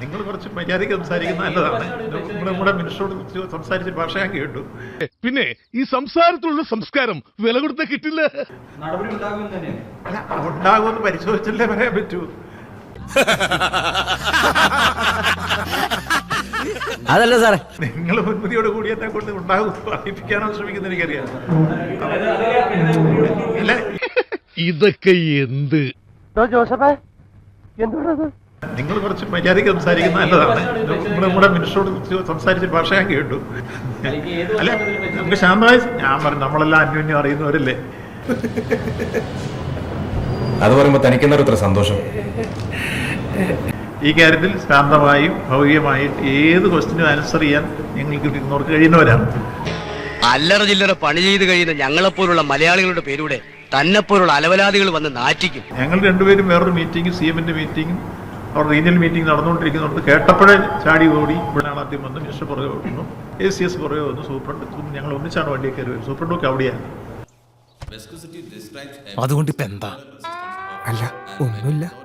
നിങ്ങൾ കുറച്ച് മര്യാദയ്ക്ക് സംസാരിക്കുന്ന നല്ലതാണ്. നമ്മൾ നമ്മുടെ മിനിസ്റ്ററോട് സംസാരിച്ച ഭാഷ ഞാൻ കേട്ടു. പിന്നെ ഈ സംസാരത്തിലുള്ള സംസ്കാരം വില കൊടുത്ത കിട്ടില്ല. നടപടി ഉണ്ടാകുമെന്ന് തന്നെയാണ്. അല്ല ഉണ്ടാകുമെന്ന് പരിശോധിച്ചല്ലേ പറയാൻ പറ്റൂ. അതല്ല സാറേ. നിങ്ങൾ മുൻപതിയോട് കൂടി എന്നെ കൊണ്ട് ഉണ്ടാകും അറിയിപ്പിക്കാനാണ് ശ്രമിക്കുന്നത് എനിക്കറിയാം. അല്ല ഇതൊക്കെ എന്ത്? നിങ്ങൾ കുറച്ച് മര്യാദയ്ക്ക് സംസാരിക്കുന്ന നല്ലതാണ്. നമ്മുടെ മനുഷ്യരോട് സംസാരിച്ച ഭാഷ ഞാൻ കേട്ടു. അല്ല നമുക്ക് ശാന്തമായി ഞാൻ പറഞ്ഞു നമ്മളെല്ലാം അന്യോന്യം അറിയുന്നവരല്ലേ? അത് പറയുമ്പോ തനിക്കെന്താ ഇത്ര സന്തോഷം? ഈ കാര്യത്തിൽ ശാന്തമായും ഭൗതികമായും ഏത് ക്വസ്റ്റിനും ആൻസർ ചെയ്യാൻ ഞങ്ങൾക്ക് ഇരുന്നവർക്ക് കഴിയുന്നവരാണ്. അല്ലറ ചില്ലറ പണി ചെയ്ത് കഴിയുന്ന ഞങ്ങളെപ്പോലുള്ള മലയാളികളുടെ പേരൂടെ തന്നെപ്പോലുള്ള അലവലാദികൾ വന്ന് നാറ്റിക്കും. ഞങ്ങൾ രണ്ടുപേരും വേറൊരു മീറ്റിംഗ് സി എമ്മിന്റെ മീറ്റിംഗ് അവർ റീജിയൽ മീറ്റിംഗ് നടന്നുകൊണ്ടിരിക്കുന്നുണ്ട്. കേട്ടപ്പോഴേ ചാടി ഓടി. ഇവിടെയാണ് ആദ്യം വന്ന് മിനിസ്റ്റർ പുറകെ വന്നു എ സി എസ് പുറകെ വന്നു. സൂപ്രണ്ട് ഞങ്ങൾ ഒന്നിച്ചാണ് വണ്ടിയെ കയറി വരുന്നത്. സൂപ്രണ്ടൊക്കെ അവിടെയാണ്. അതുകൊണ്ട് ഇപ്പം എന്താ അല്ല ഒന്നുമില്ല.